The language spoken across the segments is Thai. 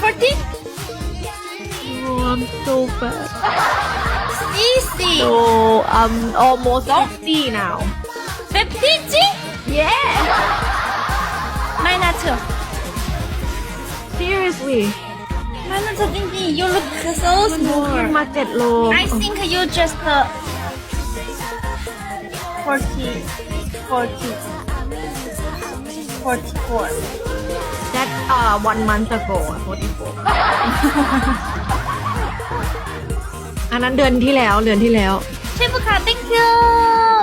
forty Oh, I'm so bad. sixty So I'm almost 50 now. fifty Yeah. minus Seriously. minus จริงๆ you look so ขึ้น small มาเจ็ดโล I think you just uh, 40 40 44 that uh one month ago อะ44อันนั้นเดือนที่แล้วเดือนที่แล้วเชฟค่ะ thank you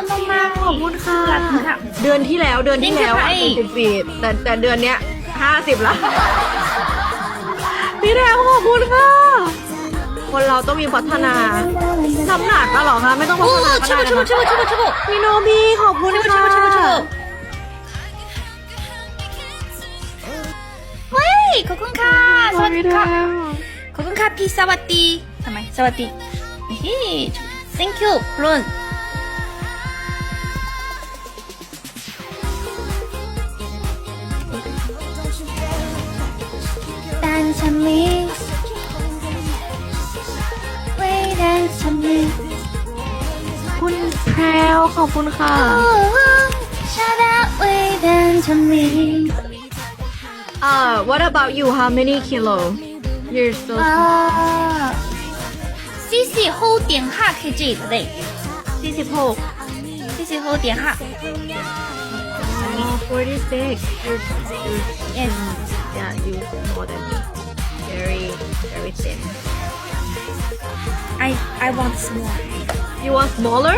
น้องมาขอบคุณค่ะขอบคุณค่ะ เดือนที่แล้วเดือนที่แล้ว Thank you ค่ะสิบสี่แต่แต่เดือนเนี้ยห้าสิบละพี่แทมขอบคุณค่ะคนเราต้องมีพัฒนาน้ำหนักก็หรอคะไม่ต้องพัฒโอ้นาก็ชิได้บุนะชิบุคะชิบุชิบุชิบุพี่โนบีขอบคุณชิบุชิค่ะบุชิบุชิบุเสวัสดีพี่แทค่ะมขอบคุณค่ะพี่สวัสดีทำไมสวัสดีเฮ้ย thank you พลุน但ฉันมีไว้แต่ฉันมีคุณแพรวขอบคุณค่ะฉันเอาไว้แต่ฉันมี Uh, what about you? How many kilo? You're so small. Uh, C C 后点哈 kg 对，C C 后，C C 后点哈。Oh, 46. You're, you're, yes. Yeah, you more than me. Very, very thin. I I want small. You want smaller?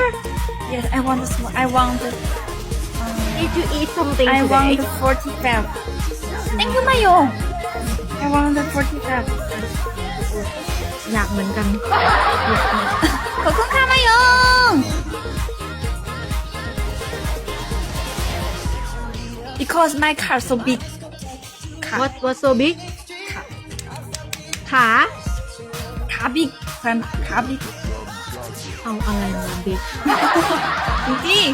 Yes, I want small. I want. Um, Did you eat something? I today? want 45. Thank you, Mayo. I want forty five. อยากเหมือนกันขอบคุณค่ะมาโยง Because my car so big ขา What What's so big? ขาขา ขา big แฟนขา big เอาอะไรมา big จริง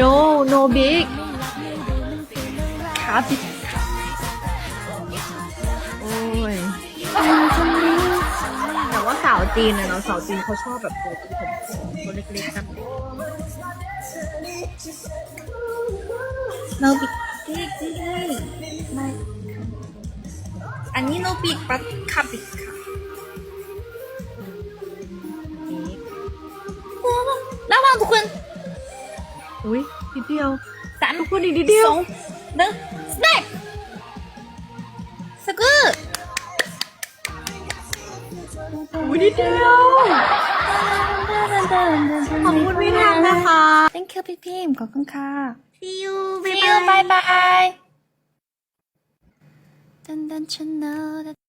No no big ๆขา big จีนอะเนาะสาวจีนเขาชอบแบบตัวที่ผมตัวเล็กๆกัน no big big big ไม่อันนี้ no big but ขา big ค่ะระวังทุกคนอุ้ยนิดเดียวสามทุกคนอีกนิดเดียวสองหนึ่ง นิดเดียวขอบคุณพี่แทมนะคะ thank you พี่พิมขอบคุณค่ะ see you see you bye bye